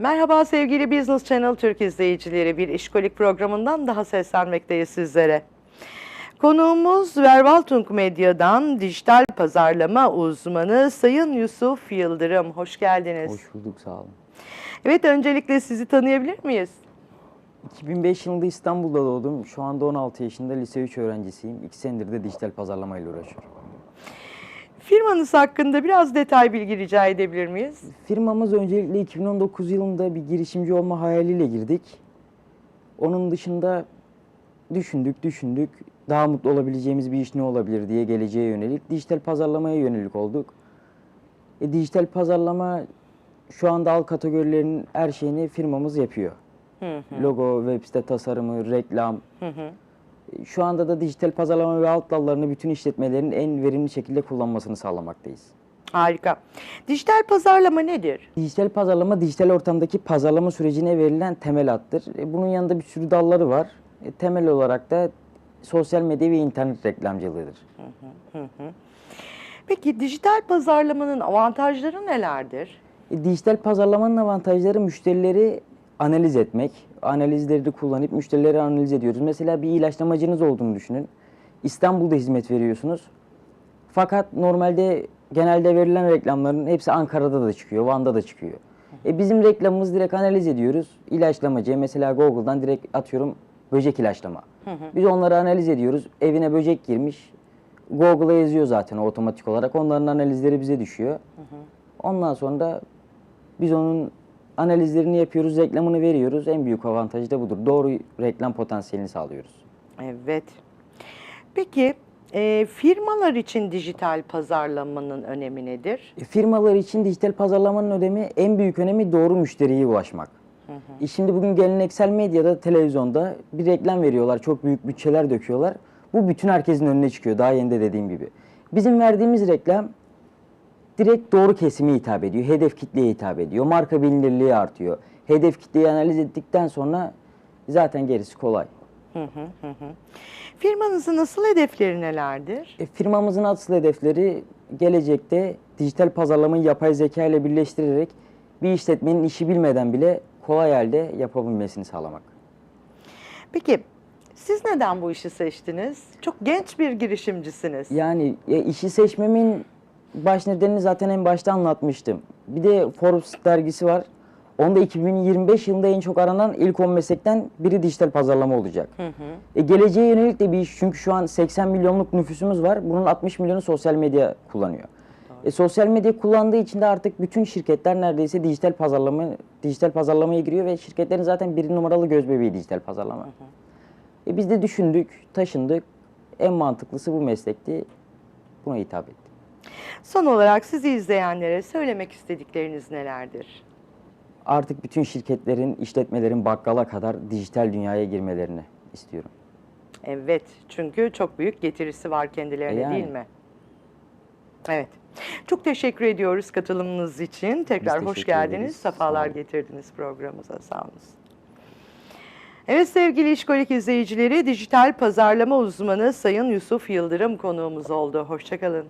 Merhaba sevgili Business Channel Türk izleyicileri. Bir işkolik programından daha seslenmekteyiz sizlere. Konuğumuz Vervaltung Medya'dan dijital pazarlama uzmanı Sayın Yusuf Yıldırım. Hoş geldiniz. Hoş bulduk sağ olun. Evet öncelikle sizi tanıyabilir miyiz? 2005 yılında İstanbul'da doğdum. Şu anda 16 yaşında lise 3 öğrencisiyim. 2 senedir de dijital pazarlamayla uğraşıyorum. Firmanız hakkında biraz detay bilgi rica edebilir miyiz? Firmamız öncelikle 2019 yılında bir girişimci olma hayaliyle girdik. Onun dışında düşündük, düşündük. Daha mutlu olabileceğimiz bir iş ne olabilir diye geleceğe yönelik dijital pazarlamaya yönelik olduk. E, dijital pazarlama şu anda alt kategorilerinin her şeyini firmamız yapıyor. Logo, web site tasarımı, reklam, Şu anda da dijital pazarlama ve alt dallarını bütün işletmelerin en verimli şekilde kullanmasını sağlamaktayız. Harika. Dijital pazarlama nedir? Dijital pazarlama, dijital ortamdaki pazarlama sürecine verilen temel attır. E, Bunun yanında bir sürü dalları var. E, Temel olarak da sosyal medya ve internet reklamcılığıdır. Peki dijital pazarlamanın avantajları nelerdir? E, Dijital pazarlamanın avantajları müşterileri analiz etmek. Analizleri kullanıp müşterileri analiz ediyoruz. Mesela bir ilaçlamacınız olduğunu düşünün. İstanbul'da hizmet veriyorsunuz. Fakat normalde genelde verilen reklamların hepsi Ankara'da da çıkıyor, Van'da da çıkıyor. E bizim reklamımız direkt analiz ediyoruz. İlaçlamacı mesela Google'dan direkt atıyorum böcek ilaçlama. Biz onları analiz ediyoruz. Evine böcek girmiş. Google'a yazıyor zaten otomatik olarak. Onların analizleri bize düşüyor. Ondan sonra da biz onun analizlerini yapıyoruz, reklamını veriyoruz. En büyük avantajı da budur. Doğru reklam potansiyelini sağlıyoruz. Evet. Peki e, firmalar için dijital pazarlamanın önemi nedir? E, Firmalar için dijital pazarlamanın önemi, en büyük önemi doğru müşteriye ulaşmak. E, Şimdi bugün geleneksel medyada, televizyonda bir reklam veriyorlar, çok büyük bütçeler döküyorlar. Bu bütün herkesin önüne çıkıyor, daha yeni de dediğim gibi. Bizim verdiğimiz reklam direkt doğru kesime hitap ediyor, hedef kitleye hitap ediyor, marka bilinirliği artıyor. Hedef kitleyi analiz ettikten sonra zaten gerisi kolay. Firmanızın asıl hedefleri nelerdir? E, firmamızın asıl hedefleri gelecekte dijital pazarlamayı yapay zeka ile birleştirerek bir işletmenin işi bilmeden bile kolay halde yapabilmesini sağlamak. Peki siz neden bu işi seçtiniz? Çok genç bir girişimcisiniz. Yani e, işi seçmemin baş nedenini zaten en başta anlatmıştım. Bir de Forbes dergisi var. Onda 2025 yılında en çok aranan ilk 10 meslekten biri dijital pazarlama olacak. E, geleceğe yönelik de bir iş. Çünkü şu an 80 milyonluk nüfusumuz var. Bunun 60 milyonu sosyal medya kullanıyor. E, sosyal medya kullandığı için de artık bütün şirketler neredeyse dijital pazarlama dijital pazarlamaya giriyor ve şirketlerin zaten bir numaralı göz bebeği dijital pazarlama. E, biz de düşündük, taşındık. En mantıklısı bu meslekti. Buna hitap ettik. Son olarak sizi izleyenlere söylemek istedikleriniz nelerdir? Artık bütün şirketlerin, işletmelerin bakkala kadar dijital dünyaya girmelerini istiyorum. Evet, çünkü çok büyük getirisi var kendilerine E yani. değil mi? Evet. Çok teşekkür ediyoruz katılımınız için. Tekrar hoş teşekkür geldiniz. ederiz. Sefalar Sağ olun. getirdiniz programımıza. Sağ olun. Evet sevgili İşkolik izleyicileri, dijital pazarlama uzmanı Sayın Yusuf Yıldırım konuğumuz oldu. Hoşçakalın.